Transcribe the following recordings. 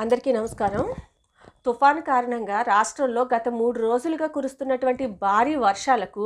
అందరికీ నమస్కారం. తుఫాను కారణంగా రాష్ట్రంలో గత మూడు రోజులుగా కురుస్తున్నటువంటి భారీ వర్షాలకు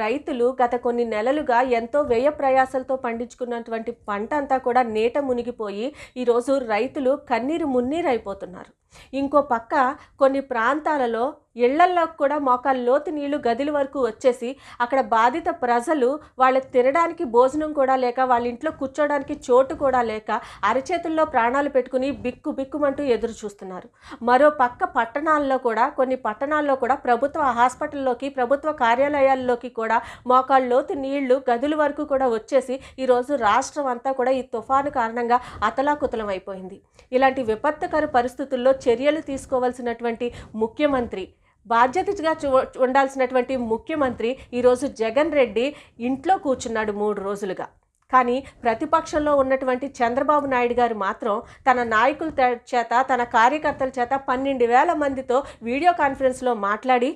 రైతులు గత కొన్ని నెలలుగా ఎంతో వ్యయ ప్రయాసాలతో పండించుకున్నటువంటి పంట అంతా కూడా నీట మునిగిపోయి ఈరోజు రైతులు కన్నీరు మున్నీరు అయిపోతున్నారు ఇంకో పక్క కొన్ని ప్రాంతాలలో ఇళ్ళల్లో కూడా మోకాలు లోతు నీళ్ళు గదిల వరకు వచ్చేసి అక్కడ బాధిత ప్రజలు వాళ్ళ తినడానికి భోజనం కూడా లేక వాళ్ళ ఇంట్లో కూర్చోడానికి చోటు కూడా లేక అరచేతుల్లో ప్రాణాలు పెట్టుకుని బిక్కు బిక్కుమంటూ ఎదురు చూస్తున్నారు. మరో పక్క పట్టణాల్లో కూడా కొన్ని పట్టణాల్లో కూడా ప్రభుత్వ హాస్పిటల్లోకి ప్రభుత్వ కార్యాలయాల్లోకి కూడా మోకాళ్ళ లోతు నీళ్ళు గదుల వరకు కూడా వచ్చేసి ఈరోజు రాష్ట్రం అంతా కూడా ఈ తుఫాను కారణంగా అతలాకుతలం అయిపోయింది. ఇలాంటి విపత్తుకర పరిస్థితుల్లో చర్యలు తీసుకోవాల్సినటువంటి ముఖ్యమంత్రి బాధ్యతగా చూ ఉండాల్సినటువంటి ముఖ్యమంత్రి ఈరోజు జగన్ రెడ్డి ఇంట్లో కూర్చున్నాడు మూడు రోజులుగా. కానీ ప్రతిపక్షంలో ఉన్నటువంటి చంద్రబాబు నాయుడు గారు మాత్రం తన నాయకుల చేత తన కార్యకర్తల చేత పన్నెండు వేల మందితో వీడియో కాన్ఫరెన్స్లో మాట్లాడి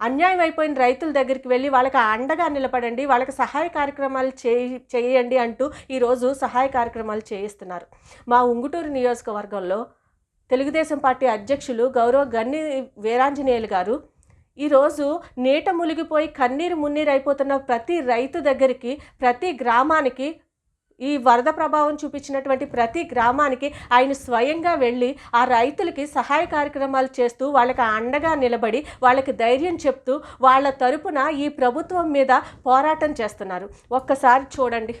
అన్యాయం అయిపోయిన రైతుల దగ్గరికి వెళ్ళి వాళ్ళకి అండగా నిలబడండి వాళ్ళకి సహాయ కార్యక్రమాలు చేయి చేయండి అంటూ ఈరోజు సహాయ కార్యక్రమాలు చేయిస్తున్నారు. మా ఉంగుటూరు నియోజకవర్గంలో తెలుగుదేశం పార్టీ అధ్యక్షులు గౌరవ గన్ని వీరాంజనేయులు గారు ఈరోజు నీట మునిగిపోయి కన్నీరు మున్నీరైపోతున్న అయిపోతున్న ప్రతి రైతు దగ్గరికి ప్రతి గ్రామానికి ఈ వరద ప్రభావం చూపించినటువంటి ప్రతి గ్రామానికి ఆయన స్వయంగా వెళ్ళి ఆ రైతులకి సహాయ కార్యక్రమాలు చేస్తూ వాళ్ళకి అండగా నిలబడి వాళ్ళకి ధైర్యం చెప్తూ వాళ్ళ తరపున ఈ ప్రభుత్వం మీద పోరాటం చేస్తున్నారు. ఒక్కసారి చూడండి.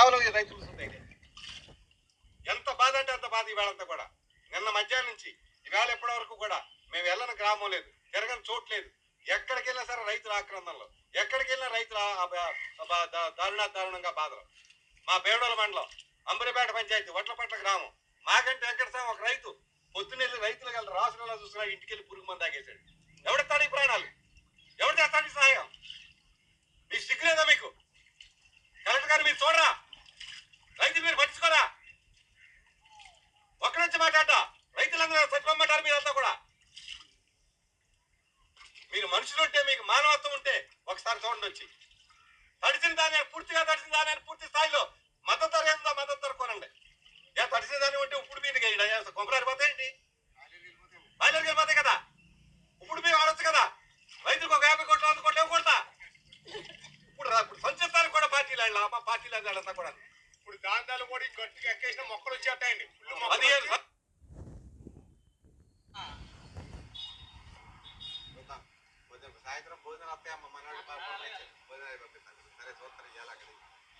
కేవలం ఈ రైతులు ఎంత బాధ అంటే అంత బాధ ఇవాళంతా కూడా. నిన్న మధ్యాహ్నం నుంచి ఇవాళ ఎప్పటి వరకు కూడా మేము వెళ్ళని గ్రామం లేదు తిరగని చోటు లేదు. ఎక్కడికి వెళ్ళినా సరే రైతుల ఆక్రమణలో ఎక్కడికి వెళ్ళినా రైతుల దారుణ దారుణంగా బాధలు. మా బేడోల మండలం అంబరిపేట పంచాయతీ వట్లపట్ల గ్రామం. మాకంటే వెంకటస్వామి ఒక రైతు. పొద్దున్నెళ్ళి రైతులు వెళ్ళి రాసులలో చూసినా ఇంటికి వెళ్ళి పురుగు మంది తాగేశాడు. ఎవడెత్తాడు ఈ ప్రాణాలు? ఎవరు చేస్తాడు ఈ సహాయం మీకు సిగ్గులేదా మీకు కలెక్టర్ గారు మీరు చూడరా రైతులు మీరు పట్టించుకోరా ఒక్క నుంచి మాట్లాడట రైతులందరూ చచ్చిపోమంటారు మీరంతా కూడా మీరు మనుషులు ఉంటే మీకు మానవత్వం ఉంటే ఒకసారి చూడండి వచ్చి. తడిసిన దాని పూర్తిగా తడిసిన దాని పూర్తి స్థాయిలో మద్దతు ధర ఏందో మద్దతు ధర కొనండి. ఏ తడిసిన దాన్ని ఉంటే ఇప్పుడు మీరు కొబ్బరి పోతాయండి బయలుదేరి వెళ్ళిపోతాయి కదా. ఇప్పుడు మీరు ఆడొచ్చు కదా. రైతులకు ఒక యాభై కోట్లు వంద కోట్లు ఇవ్వకూడదా? ఇప్పుడు ఇప్పుడు సంచరిస్తానికి కూడా పార్టీలు మా పార్టీలు వెళ్ళాలంతా కూడా. ఇప్పుడు దాంతాలు కూడా ఈ గట్టిగా ఎక్కేసిన మొక్కలు వచ్చేస్తాయండి. ఫుల్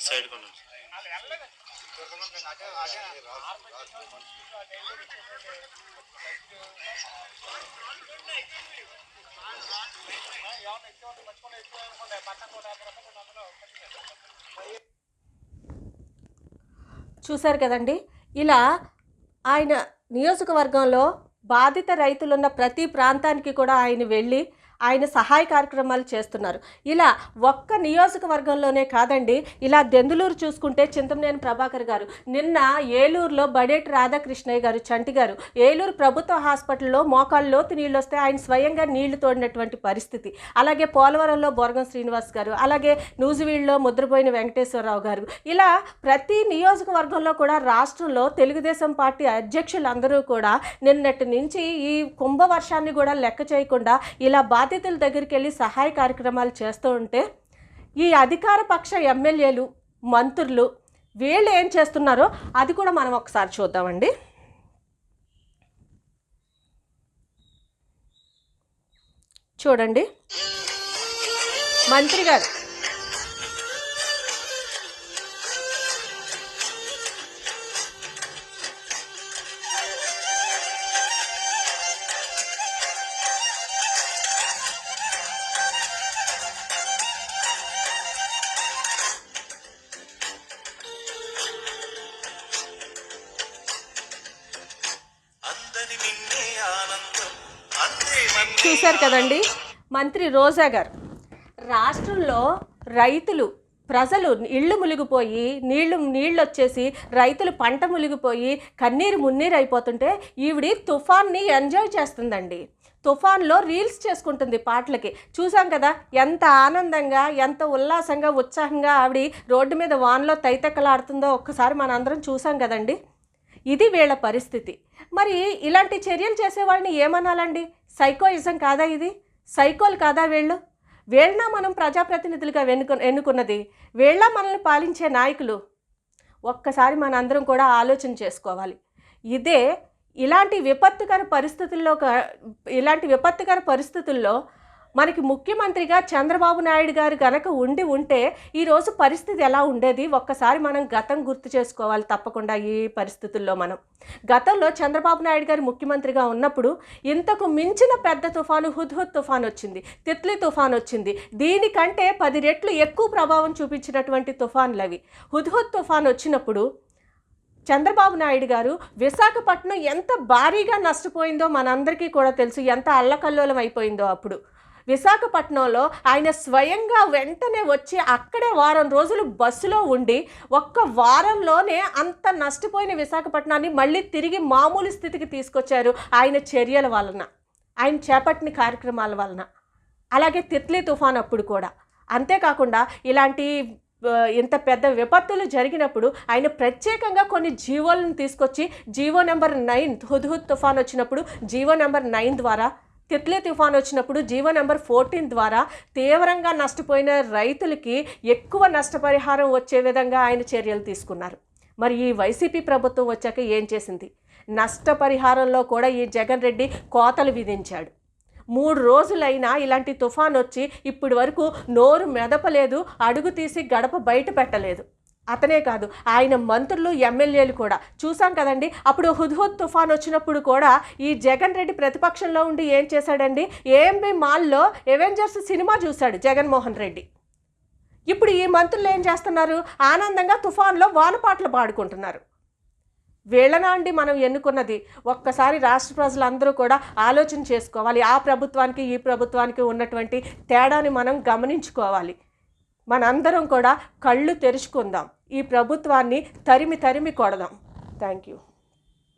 సైడ్ చూశారు కదండి? ఇలా ఆయన నియోజకవర్గంలో బాధిత రైతులున్న ప్రతి ప్రాంతానికి కూడా ఆయన వెళ్ళి ఆయన సహాయ కార్యక్రమాలు చేస్తున్నారు. ఇలా ఒక్క నియోజకవర్గంలోనే కాదండి ఇలా దెందులూరు చూసుకుంటే చింతమనేని ప్రభాకర్ గారు నిన్న ఏలూరులో బడేటి రాధాకృష్ణయ్య గారు చంటి గారు ఏలూరు ప్రభుత్వ హాస్పిటల్లో మోకాళ్ళు లోతు నీళ్ళు వస్తే ఆయన స్వయంగా నీళ్ళు తోడినటువంటి పరిస్థితి. అలాగే పోలవరంలో బోర్గం శ్రీనివాస్ గారు అలాగే నూజివీడులో ముద్రపోయిన వెంకటేశ్వరరావు గారు. ఇలా ప్రతి నియోజకవర్గంలో కూడా రాష్ట్రంలో తెలుగుదేశం పార్టీ అధ్యక్షులందరూ కూడా నిన్నటి నుంచి ఈ కుంభవర్షాన్ని కూడా లెక్క చేయకుండా ఇలా బాధితుల దగ్గరికి వెళ్ళి సహాయ కార్యక్రమాలు చేస్తూ ఉంటే ఈ అధికార పక్ష ఎమ్మెల్యేలు మంత్రులు వీళ్ళు ఏం చేస్తున్నారో అది కూడా మనం ఒకసారి చూద్దామండి. చూడండి. మంత్రి గారు. చూశారు కదండి మంత్రి రోజా గారు. రాష్ట్రంలో రైతులు ప్రజలు ఇళ్ళు మునిగిపోయి నీళ్ళు నీళ్ళు వచ్చేసి రైతులు పంట మునిగిపోయి కన్నీరు మున్నీరు అయిపోతుంటే ఈవిడి తుఫాన్ని ఎంజాయ్ చేస్తుందండి. తుఫాన్లో రీల్స్ చేసుకుంటుంది పాటలకి. చూసాం కదా ఎంత ఆనందంగా ఎంత ఉల్లాసంగా ఉత్సాహంగా ఆవిడ రోడ్డు మీద వాన్లో తైతెక్కలాడుతుందో ఒక్కసారి మనందరం చూసాం కదండి. ఇది వీళ్ళ పరిస్థితి. మరి ఇలాంటి చర్యలు చేసేవాళ్ళని ఏమనాలండి? సైకోయిజం కాదా ఇది? సైకోలు కాదా వీళ్ళు? వీళ్ళ మనం ప్రజాప్రతినిధులుగా వెనుకు ఎన్నుకున్నది వీళ్ళ మనల్ని పాలించే నాయకులు. ఒక్కసారి మనందరం కూడా ఆలోచన చేసుకోవాలి. ఇదే ఇలాంటి విపత్తుకర పరిస్థితుల్లో ఇలాంటి విపత్తుకర పరిస్థితుల్లో మనకి ముఖ్యమంత్రిగా చంద్రబాబు నాయుడు గారు గనక ఉండి ఉంటే ఈరోజు పరిస్థితి ఎలా ఉండేది? ఒక్కసారి మనం గతం గుర్తు చేసుకోవాలి తప్పకుండా ఈ పరిస్థితుల్లో మనం. గతంలో చంద్రబాబు నాయుడు గారు ముఖ్యమంత్రిగా ఉన్నప్పుడు ఇంతకు మించిన పెద్ద తుఫాను హుద్హుద్ తుఫాన్ వచ్చింది తిత్లీ తుఫాన్ వచ్చింది. దీనికంటే పది రెట్లు ఎక్కువ ప్రభావం చూపించినటువంటి తుఫాన్లు అవి. హుద్హుద్ తుఫాన్ వచ్చినప్పుడు చంద్రబాబు నాయుడు గారు విశాఖపట్నం ఎంత భారీగా నష్టపోయిందో మనందరికీ కూడా తెలుసు ఎంత అల్లకల్లోలం అయిపోయిందో అప్పుడు. విశాఖపట్నంలో ఆయన స్వయంగా వెంటనే వచ్చి అక్కడే వారం రోజులు బస్సులో ఉండి ఒక్క వారంలోనే అంత నష్టపోయిన విశాఖపట్నాన్ని మళ్ళీ తిరిగి మామూలు స్థితికి తీసుకొచ్చారు ఆయన చర్యల వలన ఆయన చేపట్టిన కార్యక్రమాల వలన. అలాగే తిత్లీ తుఫాన్ అప్పుడు కూడా. అంతేకాకుండా ఇలాంటి ఇంత పెద్ద విపత్తులు జరిగినప్పుడు ఆయన ప్రత్యేకంగా కొన్ని జీవోలను తీసుకొచ్చి జీవో నెంబర్ నైన్ హుద్హుద్ తుఫాన్ వచ్చినప్పుడు జీవో నెంబర్ నైన్ ద్వారా తిత్లీ తుఫాన్ వచ్చినప్పుడు జీవో నెంబర్ ఫోర్టీన్ ద్వారా తీవ్రంగా నష్టపోయిన రైతులకి ఎక్కువ నష్టపరిహారం వచ్చే విధంగా ఆయన చర్యలు తీసుకున్నారు. మరి ఈ వైసీపీ ప్రభుత్వం వచ్చాక ఏం చేసింది? నష్టపరిహారంలో కూడా ఈ జగన్ రెడ్డి కోతలు విధించాడు. మూడు రోజులైనా ఇలాంటి తుఫాన్ వచ్చి ఇప్పటి వరకు నోరు మెదపలేదు అడుగు తీసి గడప బయట పెట్టలేదు. అతనే కాదు ఆయన మంత్రులు ఎమ్మెల్యేలు కూడా. చూసాం కదండి అప్పుడు హుద్హుద్ తుఫాన్ వచ్చినప్పుడు కూడా ఈ జగన్ రెడ్డి ప్రతిపక్షంలో ఉండి ఏం చేశాడండి? ఏఎంబి మాల్లో ఎవెంజర్స్ సినిమా చూశాడు జగన్మోహన్ రెడ్డి. ఇప్పుడు ఈ మంత్రులు ఏం చేస్తున్నారు? ఆనందంగా తుఫాన్లో వానపాటలు పాడుకుంటున్నారు. వీళ్ళనా అండి మనం ఎన్నుకున్నది? ఒక్కసారి రాష్ట్ర ప్రజలందరూ కూడా ఆలోచన చేసుకోవాలి. ఆ ప్రభుత్వానికి ఈ ప్రభుత్వానికి ఉన్నటువంటి తేడాని మనం గమనించుకోవాలి. మనందరం కూడా కళ్ళు తెరుచుకుందాం. ఈ ప్రభుత్వాన్ని తరిమి తరిమి కొడదాం. Thank you